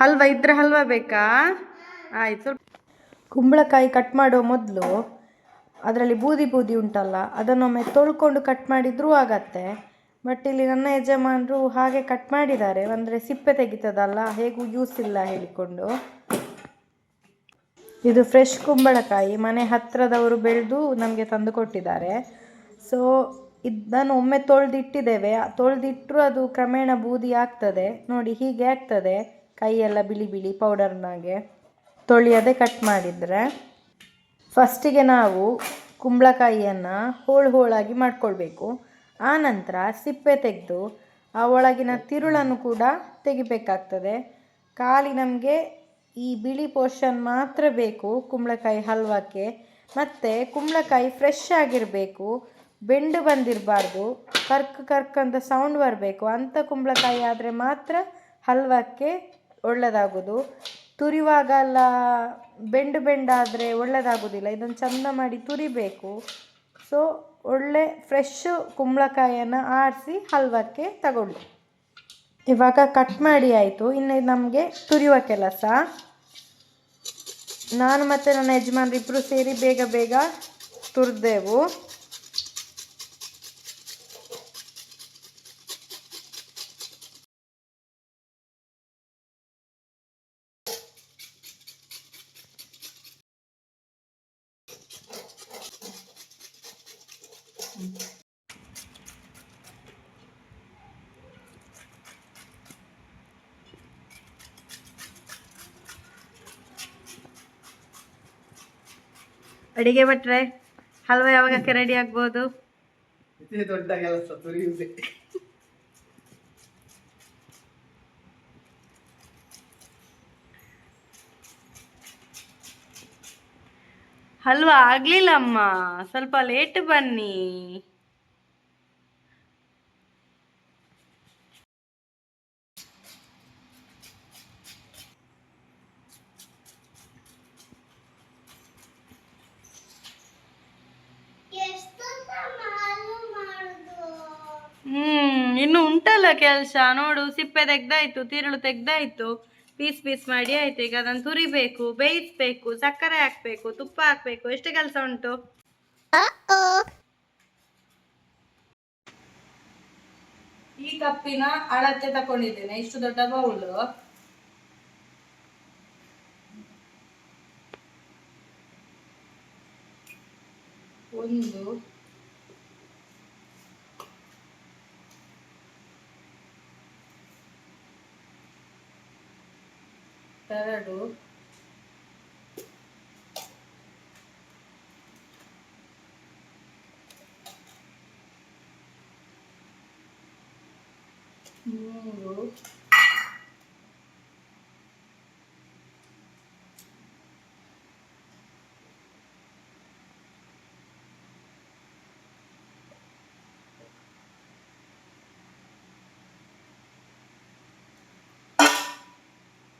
ಹಲ್ವಾ ಇದ್ರೆ ಹಲ್ವ ಬೇಕಾ? ಆಯ್ತು ಕುಂಬಳಕಾಯಿ ಕಟ್ ಮಾಡೋ ಮೊದಲು ಅದರಲ್ಲಿ ಬೂದಿ ಬೂದಿ ಉಂಟಲ್ಲ ಅದನ್ನೊಮ್ಮೆ ತೊಳ್ಕೊಂಡು ಕಟ್ ಮಾಡಿದ್ರೂ ಆಗತ್ತೆ. ಬಟ್ ಇಲ್ಲಿ ನನ್ನ ಯಜಮಾನರು ಹಾಗೆ ಕಟ್ ಮಾಡಿದ್ದಾರೆ. ಅಂದರೆ ಸಿಪ್ಪೆ ತೆಗಿತದಲ್ಲ ಹೇಗೂ ಯೂಸ್ ಇಲ್ಲ ಹೇಳಿಕೊಂಡು. ಇದು ಫ್ರೆಶ್ ಕುಂಬಳಕಾಯಿ ಮನೆ ಹತ್ತಿರದವರು ಬೆಳೆದು ನಮಗೆ ತಂದು ಕೊಟ್ಟಿದ್ದಾರೆ. ಸೊ ಇದನ್ನು ಒಮ್ಮೆ ತೊಳೆದಿಟ್ಟಿದ್ದೇವೆ. ತೊಳ್ದಿಟ್ರು ಅದು ಕ್ರಮೇಣ ಬೂದಿ ಆಗ್ತದೆ. ನೋಡಿ, ಹೀಗೆ ಆಗ್ತದೆ. ಕೈಯೆಲ್ಲ ಬಿಳಿ ಬಿಳಿ ಪೌಡರ್ನಾಗೆ ತೊಳೆಯದೆ ಕಟ್ ಮಾಡಿದರೆ ಫಸ್ಟಿಗೆ ನಾವು ಕುಂಬಳಕಾಯಿಯನ್ನು ಹೋಳು ಹೋಳಾಗಿ ಮಾಡ್ಕೊಳ್ಬೇಕು. ಆನಂತರ ಸಿಪ್ಪೆ ತೆಗೆದು ಆ ಒಳಗಿನ ತಿರುಳನ್ನು ಕೂಡ ತೆಗಿಬೇಕಾಗ್ತದೆ. ಖಾಲಿ ನಮಗೆ ಈ ಬಿಳಿ ಪೋರ್ಷನ್ ಮಾತ್ರ ಬೇಕು ಕುಂಬಳಕಾಯಿ ಹಲ್ವಕ್ಕೆ. ಮತ್ತು ಕುಂಬಳಕಾಯಿ ಫ್ರೆಶ್ ಆಗಿರಬೇಕು. ಬೆಂಡು ಬಂದಿರಬಾರ್ದು. ಕರ್ಕ್ ಕರ್ಕ್ ಅಂತ ಸೌಂಡ್ ಬರಬೇಕು. ಅಂಥ ಕುಂಬಳಕಾಯಿ ಆದರೆ ಮಾತ್ರ ಹಲ್ವಕ್ಕೆ ಒಳ್ಳೆಯದಾಗೋದು ತುರಿಯುವಾಗ ಎಲ್ಲ ಬೆಂಡು ಬೆಂಡಾದರೆ ಒಳ್ಳೆಯದಾಗೋದಿಲ್ಲ ಇದನ್ನು ಚಂದ ಮಾಡಿ ತುರಿಬೇಕು. ಸೊ ಒಳ್ಳೆ ಫ್ರೆಶ್ ಕುಂಬಳಕಾಯಿಯನ್ನು ಆರಿಸಿ ಹಲ್ವಕ್ಕೆ ತಗೊಳ್ಳಿ ಇವಾಗ ಕಟ್ ಮಾಡಿ ಆಯಿತು. ಇನ್ನು ನಮಗೆ ತುರಿಯುವ ಕೆಲಸ. ನಾನು ಮತ್ತು ನನ್ನ ಯಜಮಾನ್ರು ಇಬ್ಬರು ಸೇರಿ ಬೇಗ ಬೇಗ ತುರಿದೆವು. ಅಡಿಗೆ ಭಟ್ರೆ ಹಲ್ವಾ ಯಾವಾಗಕ್ಕೆ ರೆಡಿ ಆಗ್ಬೋದು? ದೊಡ್ಡ ಕೆಲಸ ತುರಿಯುವುದೇ ಹಲ್ವ ಆಗ್ಲಿಲ್ಲಮ್ಮ ಸ್ವಲ್ಪ ಲೇಟ್ ಬನ್ನಿ. ಇನ್ನು ಉಂಟಲ್ಲ ಕೆಲಸ. ನೋಡು ಸಿಪ್ಪೆ ತೆಗ್ದಾಯ್ತು ತಿರುಳು ತೆಗ್ದಾಯ್ತು. ಪೀಸ್ ಪೀಸ್ ಮಾಡಿ ಆಯ್ತು. ಈಗ ಅದನ್ನು ತುರಿಬೇಕು ಬೇಯಿಸ್ಬೇಕು ಸಕ್ಕರೆ ಹಾಕ್ಬೇಕು ತುಪ್ಪ ಹಾಕ್ಬೇಕು. ಎಷ್ಟು ಕೆಲಸ ಉಂಟು? ಈ ಕಪ್ಪಿನ ಅಳತೆ ತಕೊಂಡಿದ್ದೇನೆ. ಇಷ್ಟು ದೊಡ್ಡ ಬೌಲು. ಒಂದು ಎರಡು ಮೂರು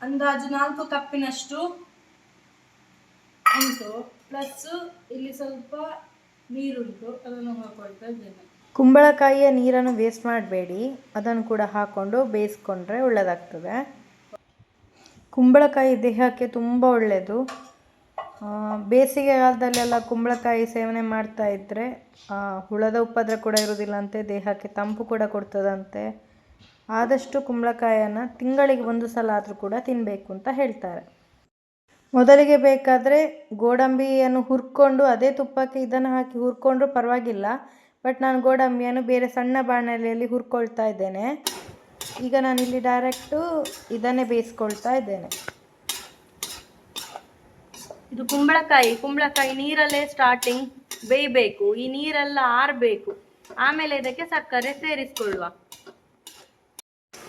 ಅಂದಾಜು ನಾಲ್ಕು ಕಪ್ಪಿನಷ್ಟು ಉಂಟು. ಪ್ಲಸ್ ಇಲ್ಲಿ ಸ್ವಲ್ಪ ನೀರುಂಟು. ಅದನ್ನು ಹಾಕೊಳ್ತಾ ಇದ್ದೇನೆ. ಕುಂಬಳಕಾಯಿಯ ನೀರನ್ನು ವೇಸ್ಟ್ ಮಾಡಬೇಡಿ. ಅದನ್ನು ಕೂಡ ಹಾಕ್ಕೊಂಡು ಬೇಯಿಸ್ಕೊಂಡ್ರೆ ಒಳ್ಳೆಯದಾಗ್ತದೆ ಕುಂಬಳಕಾಯಿ ದೇಹಕ್ಕೆ ತುಂಬ ಒಳ್ಳೆಯದು ಬೇಸಿಗೆಗಾಲದಲ್ಲೆಲ್ಲ ಕುಂಬಳಕಾಯಿ ಸೇವನೆ ಮಾಡ್ತಾ ಇದ್ದರೆ ಹುಳದ ಉಪದ್ರ ಕೂಡ ಇರೋದಿಲ್ಲ ಅಂತೆ ದೇಹಕ್ಕೆ ತಂಪು ಕೂಡ ಕೊಡ್ತದಂತೆ. ಆದಷ್ಟು ಕುಂಬಳಕಾಯನ್ನು ತಿಂಗಳಿಗೆ ಒಂದು ಸಲ ಆದರೂ ಕೂಡ ತಿನ್ನಬೇಕು ಅಂತ ಹೇಳ್ತಾರೆ. ಮೊದಲಿಗೆ ಬೇಕಾದರೆ ಗೋಡಂಬಿಯನ್ನು ಹುರ್ಕೊಂಡು ಅದೇ ತುಪ್ಪಕ್ಕೆ ಇದನ್ನು ಹಾಕಿ ಹುರ್ಕೊಂಡ್ರೂ ಪರವಾಗಿಲ್ಲ. ಬಟ್ ನಾನು ಗೋಡಂಬಿಯನ್ನು ಬೇರೆ ಸಣ್ಣ ಬಾಣಲೆಯಲ್ಲಿ ಹುರ್ಕೊಳ್ತಾ ಇದ್ದೇನೆ. ಈಗ ನಾನಿಲ್ಲಿ ಡೈರೆಕ್ಟು ಇದನ್ನೇ ಬೇಯಿಸ್ಕೊಳ್ತಾ ಇದ್ದೇನೆ. ಇದು ಕುಂಬಳಕಾಯಿ ಕುಂಬಳಕಾಯಿ ನೀರಲ್ಲೇ ಸ್ಟಾರ್ಟಿಂಗ್ ಬೇಯಬೇಕು. ಈ ನೀರೆಲ್ಲ ಆರಬೇಕು. ಆಮೇಲೆ ಇದಕ್ಕೆ ಸಕ್ಕರೆ ಸೇರಿಸ್ಕೊಳ್ಳುವ.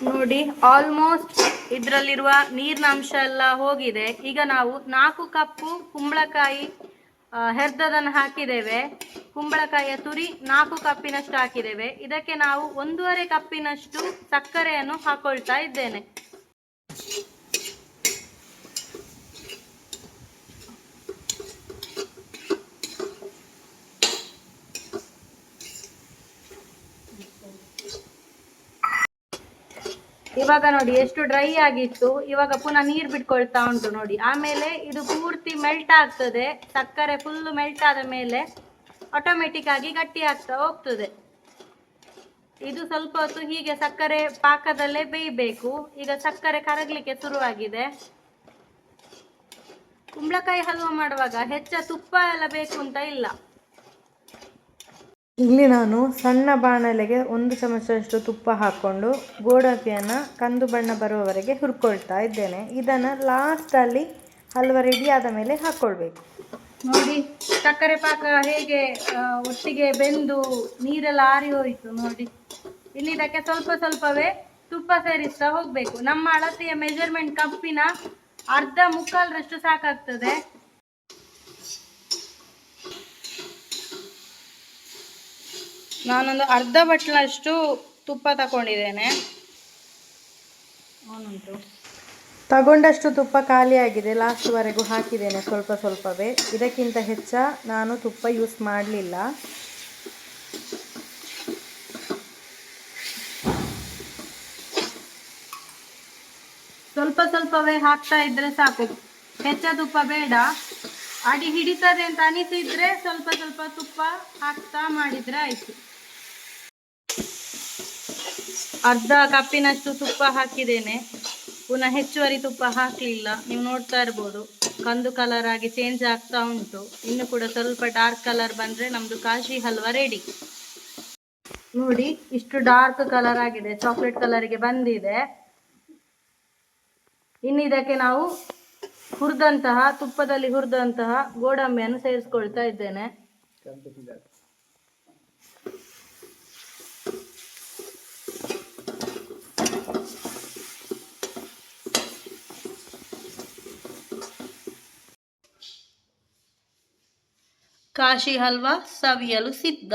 ನೋಡಿ ಆಲ್ಮೋಸ್ಟ್ ಇದರಲ್ಲಿರುವ ನೀರಿನ ಅಂಶ ಎಲ್ಲ ಹೋಗಿದೆ. ಈಗ ನಾವು ನಾಲ್ಕು ಕಪ್ಪು ಕುಂಬಳಕಾಯಿ ಹೆರ್ದದನ್ನು ಹಾಕಿದ್ದೇವೆ. ಕುಂಬಳಕಾಯಿಯ ತುರಿ ನಾಲ್ಕು ಕಪ್ಪಿನಷ್ಟು ಹಾಕಿದ್ದೇವೆ. ಇದಕ್ಕೆ ನಾವು ಒಂದೂವರೆ ಕಪ್ಪಿನಷ್ಟು ಸಕ್ಕರೆಯನ್ನು ಹಾಕೊಳ್ತಾ ಇದ್ದೇನೆ. ಇವಾಗ ನೋಡಿ ಎಷ್ಟು ಡ್ರೈ ಆಗಿತ್ತು. ಇವಾಗ ಪುನಃ ನೀರು ಬಿಟ್ಕೊಳ್ತಾ ಉಂಟು ನೋಡಿ. ಆಮೇಲೆ ಇದು ಪೂರ್ತಿ ಮೆಲ್ಟ್ ಆಗ್ತದೆ. ಸಕ್ಕರೆ ಫುಲ್ಲು ಮೆಲ್ಟ್ ಆದ ಮೇಲೆ ಆಟೋಮೆಟಿಕ್ ಆಗಿ ಗಟ್ಟಿ ಆಗ್ತಾ ಹೋಗ್ತದೆ. ಇದು ಸ್ವಲ್ಪ ಹೊತ್ತು ಹೀಗೆ ಸಕ್ಕರೆ ಪಾಕದಲ್ಲೇ ಬೇಯಬೇಕು. ಈಗ ಸಕ್ಕರೆ ಕರಗಲಿಕ್ಕೆ ಶುರುವಾಗಿದೆ. ಕುಂಬಳಕಾಯಿ ಹಲ್ವಾ ಮಾಡುವಾಗ ಹೆಚ್ಚ ತುಪ್ಪ ಎಲ್ಲ ಬೇಕು ಅಂತ ಇಲ್ಲ. ಇಲ್ಲಿ ನಾನು ಸಣ್ಣ ಬಾಣಲೆಗೆ ಒಂದು ಚಮಚದಷ್ಟು ತುಪ್ಪ ಹಾಕ್ಕೊಂಡು ಗೋಡಂಬಿಯನ್ನು ಕಂದು ಬಣ್ಣ ಬರುವವರೆಗೆ ಹುರ್ಕೊಳ್ತಾ ಇದ್ದೇನೆ. ಇದನ್ನು ಲಾಸ್ಟಲ್ಲಿ ಹಲ್ವ ಆದ ಮೇಲೆ ಹಾಕ್ಕೊಳ್ಬೇಕು ನೋಡಿ, ಸಕ್ಕರೆ ಪಾಕ ಹೇಗೆ ಒಟ್ಟಿಗೆ ಬೆಂದು ನೀರೆಲ್ಲ ಆರಿ ಹೋಯಿತು ನೋಡಿ. ಇಲ್ಲಿ ಇದಕ್ಕೆ ಸ್ವಲ್ಪ ಸ್ವಲ್ಪವೇ ತುಪ್ಪ ಸೇರಿಸ್ತಾ ಹೋಗಬೇಕು. ನಮ್ಮ ಅಳತೆಯ ಮೆಜರ್ಮೆಂಟ್ ಕಪ್ಪಿನ ಅರ್ಧ ಮುಕ್ಕಾಲರಷ್ಟು ಸಾಕಾಗ್ತದೆ. ನಾನೊಂದು ಅರ್ಧ ಬಟ್ಲಷ್ಟು ತುಪ್ಪ ತಗೊಂಡಿದ್ದೇನೆ. ತಗೊಂಡಷ್ಟು ತುಪ್ಪ ಖಾಲಿಯಾಗಿದೆ. ಲಾಸ್ಟ್ವರೆಗೂ ಹಾಕಿದ್ದೇನೆ ಸ್ವಲ್ಪ ಸ್ವಲ್ಪವೇ. ಇದಕ್ಕಿಂತ ಹೆಚ್ಚ ನಾನು ತುಪ್ಪ ಯೂಸ್ ಮಾಡಲಿಲ್ಲ. ಸ್ವಲ್ಪ ಸ್ವಲ್ಪವೇ ಹಾಕ್ತಾ ಇದ್ರೆ ಸಾಕು. ಹೆಚ್ಚ ತುಪ್ಪ ಬೇಡ. ಅಡಿ ಹಿಡಿತದೆ ಅಂತ ಅನಿಸಿದ್ರೆ ಸ್ವಲ್ಪ ಸ್ವಲ್ಪ ತುಪ್ಪ ಹಾಕ್ತಾ ಮಾಡಿದ್ರೆ ಆಯ್ತು. ಅರ್ಧ ಕಪ್ಪಿನಷ್ಟು ತುಪ್ಪ ಹಾಕಿದ್ದೇನೆ. ಪುನಃ ಹೆಚ್ಚುವರಿ ತುಪ್ಪ ಹಾಕಲಿಲ್ಲ. ನೀವು ನೋಡ್ತಾ ಇರ್ಬೋದು, ಕಂದು ಕಲರ್ ಆಗಿ ಚೇಂಜ್ ಆಗ್ತಾ ಉಂಟು. ಇನ್ನು ಕೂಡ ಸ್ವಲ್ಪ ಡಾರ್ಕ್ ಕಲರ್ ಬಂದ್ರೆ ನಮ್ದು ಕಾಶಿ ಹಲ್ವಾ ರೆಡಿ ನೋಡಿ, ಇಷ್ಟು ಡಾರ್ಕ್ ಕಲರ್ ಆಗಿದೆ. ಚಾಕ್ಲೇಟ್ ಕಲರ್ಗೆ ಬಂದಿದೆ. ಇನ್ನು ಇದಕ್ಕೆ ನಾವು ಹುರಿದಂತಹ, ತುಪ್ಪದಲ್ಲಿ ಹುರಿದಂತಹ ಗೋಡಂಬಿಯನ್ನು ಸೇರಿಸ್ಕೊಳ್ತಾ ಇದ್ದೇನೆ. ಕಾಶಿ ಹಲ್ವಾ ಸವಿಯಲು ಸಿದ್ಧ.